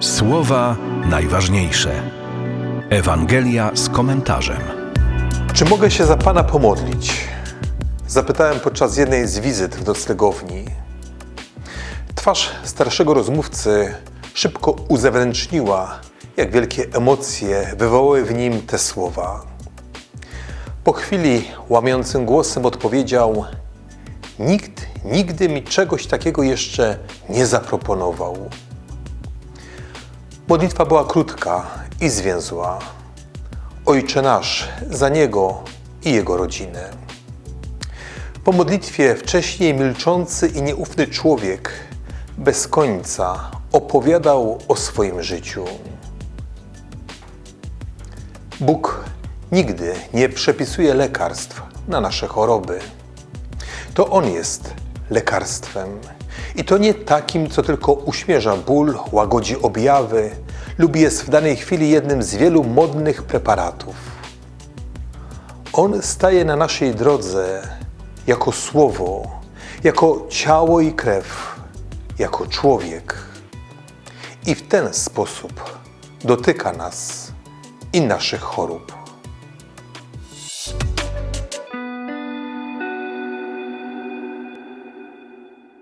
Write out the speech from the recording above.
Słowa najważniejsze. Ewangelia z komentarzem. Czy mogę się za Pana pomodlić? Zapytałem podczas jednej z wizyt w noclegowni. Twarz starszego rozmówcy szybko uzewnętrzniła, jak wielkie emocje wywołały w nim te słowa. Po chwili łamiącym głosem odpowiedział: Nikt nigdy mi czegoś takiego jeszcze nie zaproponował. Modlitwa była krótka i zwięzła. Ojcze nasz, za niego i jego rodzinę. Po modlitwie wcześniej milczący i nieufny człowiek bez końca opowiadał o swoim życiu. Bóg nigdy nie przepisuje lekarstw na nasze choroby. To On jest lekarstwem. I to nie takim, co tylko uśmierza ból, łagodzi objawy lub jest w danej chwili jednym z wielu modnych preparatów. On staje na naszej drodze jako słowo, jako ciało i krew, jako człowiek. I w ten sposób dotyka nas i naszych chorób.